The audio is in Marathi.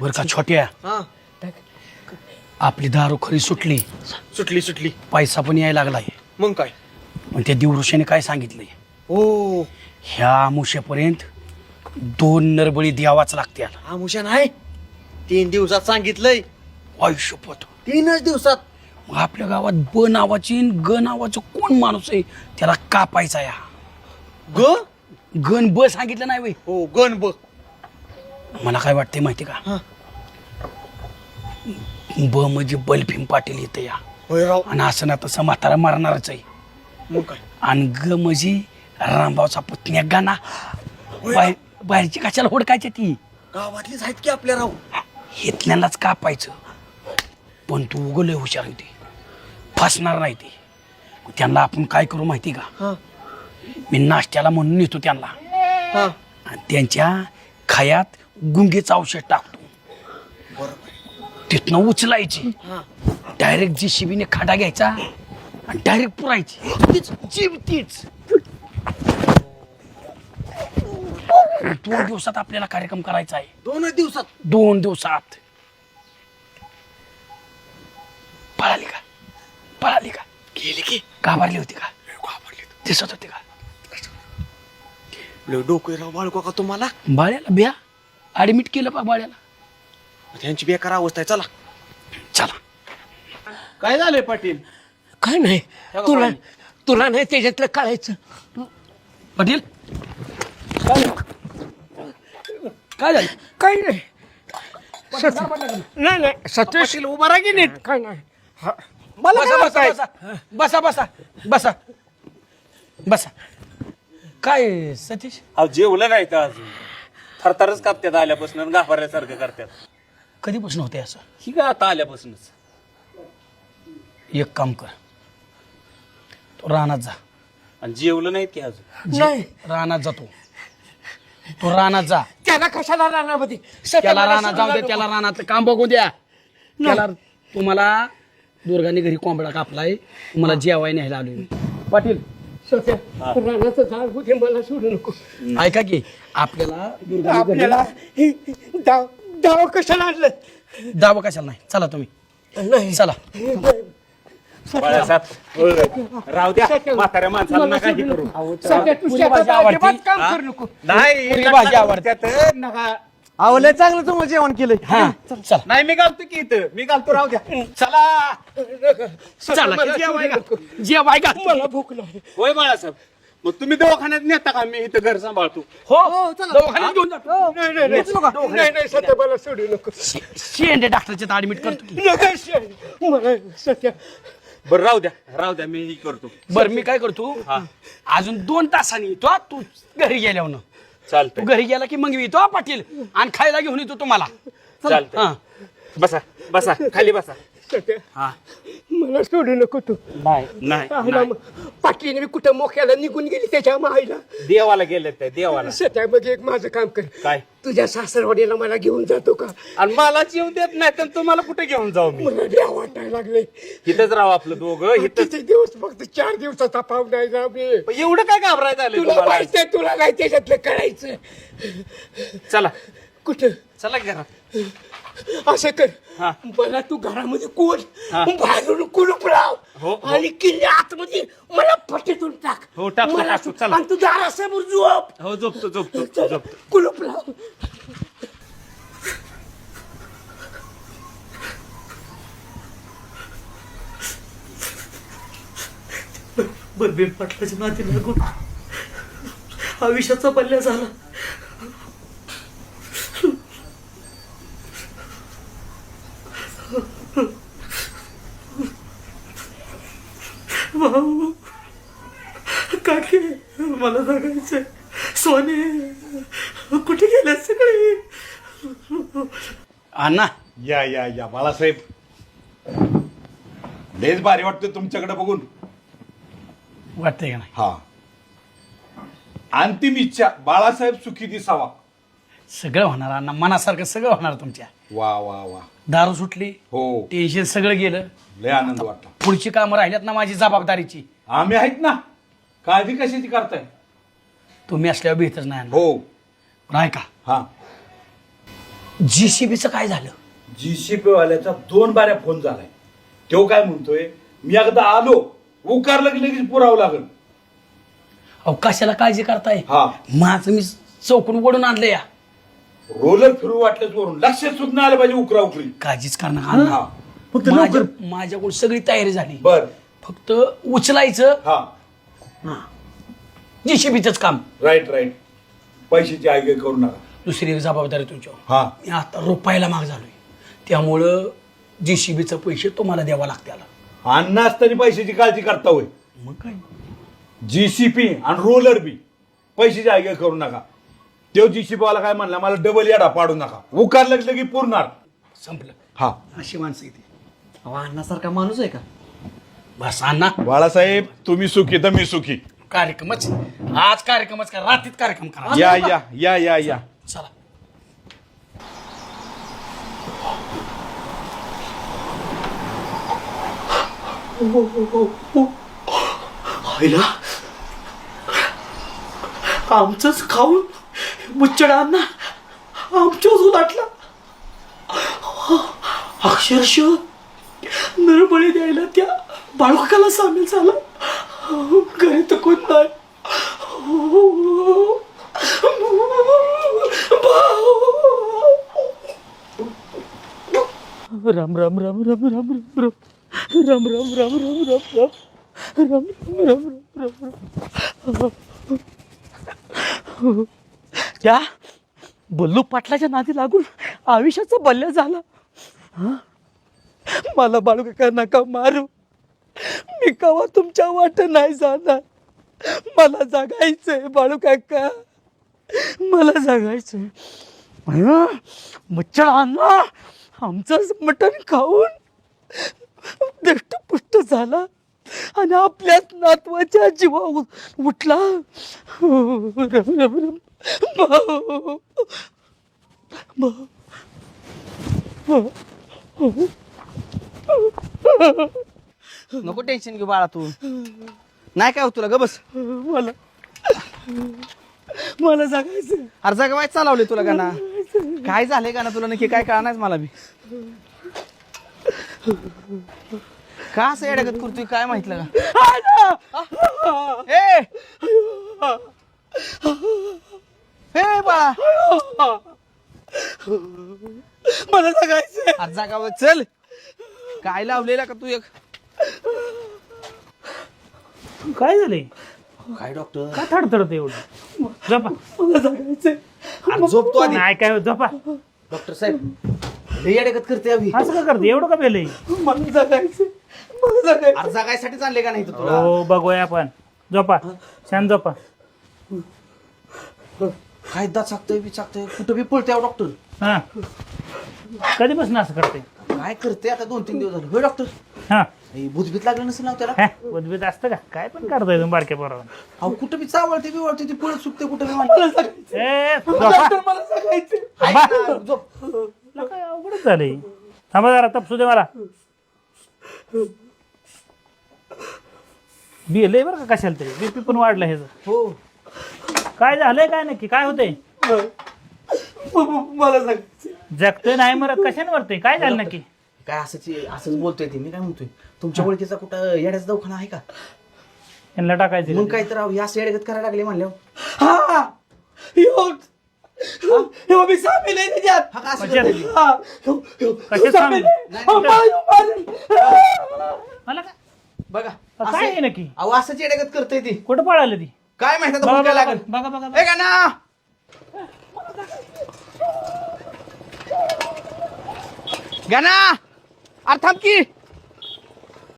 बरं का छोट्या. हा. आपली दारू खरी सुटली. सुटली सुटली. पैसा पण यायला लागलाय. मग काय? पण त्या दिवृषाने काय सांगितलंय? ओ. ह्या आमुष्यापर्यंत दोन नरबळी द्यावाच लागते आमुषा नाही. तीन दिवसात सांगितलंय. आयुष्यपत. तीनच दिवसात. मग आपल्या गावात ब नावाची आणि ग नावाचं कोण माणूस आहे? त्याला कापायचा या. ग? गण ब सांगितलं नाही वय हो गण बघ मला काय वाटतंय माहिती का? हा. ब म्हणजे बलभीम पाटील येतं या. होय राव. आणि असं ना तसं म्हातारा मारणारच आहे. मग काय? आणि ग म्हणजे रामभाऊचा पुतण्या गाणा. बाहेर बाहेरची कशाला हुडकायची ती? गावातलीच आहेत की आपल्या राव? हेतल्यालाच कापायचं. पण तू उगवलंय हुशार आहे ते. फसणार नाही ते. मग त्यांना आपण काय करू माहिती का? हा. मी नाश्त्याला म्हणून येतो त्यांना. हा. आणि त्यांच्या खायात गुंगेचं औषध बरोबर तिथनं उचलायची. हा डायरेक्ट जी शिबीने खाडा घ्यायचा आणि डायरेक्ट पुरायची. तीच जीव तीच. दोन दिवसात आपल्याला कार्यक्रम करायचा आहे. दोनच दिवसात? दोन दिवसात. पळाली का? पळाली का? गेली की. घाबरली होती का? दिसत होती का? डोकं बाळको का तुम्हाला. बाळ्याला बिया. ऍडमिट केलं पा बाळ्याला. त्यांची बेकार अवस्था आहे. चला. चला. काय झालंय पाटील? काय नाही. तुला पाणी. तुला नाही त्याच्यातलं कळायचं. पाटील? काय झालं? काय झालं? नाही. सत- नाही नाही. सतीश पाटील उभा राहा की नीट. काय नाही. हा. मला बसा काय बसा? बसा. बसा बसा. बसा. बसा. काय सतीश? अहो जेवलं नाही तर अजून. थरथरच कापत्यात आल्यापासून घाबरल्यासारखं करतात कधीपासून होते असं? ही का आता आल्यापासूनच. एक काम कर. तो रानात जा. आणि जेवलं नाहीत की अजून? जे- नाही. रानात जातो तो. रानात जा. त्याला कशाला राहण्यामध्ये सत्य त्याला रानात जाऊ दे त्याला रानातलं काम बघू द्या. त्याला तुम्हाला दुर्गाने घरी कोंबडा कापलाय. तुम्हाला जेवाय न्यायला आलोय पाटील नको. सत्य रानाचं झाड होते मला सोडू नको. ऐका की आपल्याला दुर्गाने आपल्याला हे दाव दाव कशाला आणलं? दावा कशाला नाही. चला तुम्ही. नाही. चला. बाळासाहेब राहू द्या. म्हाताऱ्या माणसाला नका हे करू. सध्या तू पुरी शेतात भाजी आवडती. अजिबात काम करू नको. नाही पुरी भाजी आवडते. नका. आवले चांगलं तुम्हाला जेवण केलंय. हा चला. नाही मी घालतो की इथं. मी घालतो राहू द्या. चला. जेवाय नको. जेवाय का मला भूक लागली. होय बाळासाहेब. मग तुम्ही दवाखान्यात नेता का? मी इथं घर सांभाळतो. हो. दवाखान्यात घेऊन जातो. नाही नाही नाही. नाही नाही सत्य मला सोडू नको. शेंडे डॉक्टरच्या ऍडमिट करतो नको शे- मला सत्य बरं राहू द्या. राहू द्या मी ही करतो. बर मी काय करतो? अजून दोन तासांनी येतो हा, तू घरी गेल्यावर. तू चालतंय घरी गेला की मग मी येतो हा, पाटील. आणि खायला घेऊन येतो तुम्हाला. चालतंय. हा. बसा बसा खाली बसा. सत्य. हा. मला सोडू नको तू. नाही नाही आईला पाटलीने मी कुठं मोक्याला निघून गेली त्याच्या आईला देवाला गेले ते देवाला. सत्यामध्ये एक माझं काम कर. काय? तुझ्या सासरवाडीला मला घेऊन जातो का? आणि मला जीव देत नाही तर तुम्हाला कुठे घेऊन जाऊ मी? मला द्या वाटायला लागले इथंच राहू आपलं दोघं इथंच किती दिवस फक्त चार दिवसाचा पाव नाही मी. एवढं काय घाबराय झालं तुला तुम्हाला? माहितीये तुला नाही त्याच्यातलं करायचं चला. कुठं? चला घरात. असं कर हा. मला तू घरामध्ये कोण. बाहेरून कुलूप लाव हो, हो. आणि किल्ले आतमध्ये मला फटीतून टाक हो, टाकतो, मला टाकतो, तू- चला. आणि तू दारासमोर झोप हो झोपतो झोपतो चल, झोपतो कुलूप लाव बलबीर पाटलाच्या नाती लागून आयुष्याचा पल्ल्या झाला काकी मला जगायचंय सोने कुठे गेले सगळे? अण्णा. या या या बाळासाहेब. लयच भारी वाटतं तुमच्याकडे बघून. वाटतंय का नाही? हा. अंतिम इच्छा बाळासाहेब सुखी दिसावा. सगळं होणार अण्णा. मनासारखं सगळं होणार तुमच्या. वा वा वा. दारू सुटली हो. टेन्शन सगळं गेलं. लय आनंद वाटला. पुढची कामं राहिल्यात ना माझी जबाबदारीची. आम्ही आहेत ना. काळजी कशाची करताय? तुम्ही असल्यावर भीतच नाही. हो. पण ऐका. हा. जी सी बीचं काय झालं? जीसीपी वाल्याचा दोन बाऱ्या फोन झालाय. तो काय म्हणतोय? मी एकदा आलो उकारलं की लगेच पुरावं लागल. अहो कशाला काळजी करताय? हा. माझं मी चौकून ओढून आणलं या. रोलर फिरू वाटल्याच वरून लक्षात सुद्धा आलं पाहिजे उकरा उकरी. काळजीच करणार. हा? माझ्या माझ्याकडून सगळी तयारी झाली. बर. फक्त उचलायचं हा. जीसीबीच काम. राईट राईट पैशाची आयगे करू नका. दुसरी एक जबाबदारी तुमच्यावर. हा. मी आता रुपयाला माग झालोय. त्यामुळं जीसीबीचं पैसे तुम्हाला द्यावा लागतील अण्णा असताना पैशाची काळजी करता होय. मग काय? जीसीपी आणि रोलर बी पैशाची आयगे करू नका. तो जीसीपी वाला काय म्हणला मला डबल याडा पाडू नका. उकारलं की लगे पुरणार. संपलं. हा. अशी माणसं इथे. अहो अण्णासारखा माणूस आहे का? बस अण्णा. बाळासाहेब तुम्ही सुखी तर मी सुखी. कार्यक्रमच आज कार्यक्रमच करा रात्रीत कार्यक्रम करा. या या या या या. चला. आईला आमचंच खाऊन मुच्चडांना आमच्याच उलाटला अक्षरशः नरबळी द्यायला त्या बाळकाला सामील झाला घरी तर कोण नाही राम राम राम राम राम राम राम राम राम राम राम राम राम राम राम राम राम त्या बल्लू पाटलाच्या नादी लागून आयुष्याचा बल्ल्या झाला मला बाळू काका नका मारू मी कवा तुमच्या वाट नाही जाणार? मला जगायचंय बाळू काका. मला जगायचंय. मच्छर आणला आमचंच मटण खाऊन दष्टपुष्ट झाला. आणि आपल्याच नातवाच्या जीवा उठला. भाऊ नको टेन्शन घेऊ बाळा तू. नाही काय होत तुला? ग बस. मला मला जगायचं अरे जागा वाईट चालवले तुला गाणा. काय झालंय गाणं तुला? नक्की काय कळणार मला बी. का असं येड्यागत करतोय? काय माहितलं का ए! हे बाळा. मला जगायचं आज जागावर चल. काय लावलेला का तू एक? काय झालंय काय डॉक्टर का थडथडत एवढं? झोपा. मला जगायचंय. झोपतो आधी. नाही काय होत, झोपा. डॉक्टर साहेब लय येड्यागत करते अभि असं का करते? एवढं का पेलंय? मला जगायचंय. मला जगायचं अरे जागायसाठी चालले का नाही तर तुला? हो बघूया आपण. झोपा. छान झोपा. काय दात चाकतोय बी चाकतोय कुठं बी पळतोय डॉक्टर हा. कधीपासून असं करते? काय करते आता दोन तीन दिवस झाले. होय डॉक्टर हा. भूतभीत लागलं नसेल ना हो त्याला? उद्भिद असतं का? काय पण करताय तुम्ही बारक्या पोरावर. अहो कुठं बी चावळते बी वळते ती पळत सुटते कुठं बी म्हणते. ए झोपा डॉक्टर मला जगायचंय ऐक ना, झोप. तुला काय अवघडच झालंय. थांबा जरा तपसू दे मला. बिलय बरं का कशाला तरी? बीपी पण वाढलं ह्याचं. हो. काय झालंय काय नक्की? काय होतंय? मला जगायचंय जगतोय नाही मरत कशाने मरतोय? काय झालं नक्की? काय असंच असंच बोलतोय ते. मी काय म्हणतोय? तुमच्या ओळखीचा कुठं येड्याचा दवाखाना आहे का? यांना टाकायचं मग काय तर अहो, या येड्यागत करायला लागले म्हणल्यावर. हा! ह्यो मी सामील आहे त्याच्यात. हा का असं कशात? करते? हा, ह्यो- ह्यो- कशात ह्यो सामील? आहे. नाही, अहो, मला ह्यो मारेल. मला काय? बघा अ, काय आहे नक्की? अहो असंच येड्यागत करतोय ती. कुठं पळालं ती? काय माहिती आता बघा बघा लागल. बघा बघा बघा. ए गाना गाना अरे थांब की.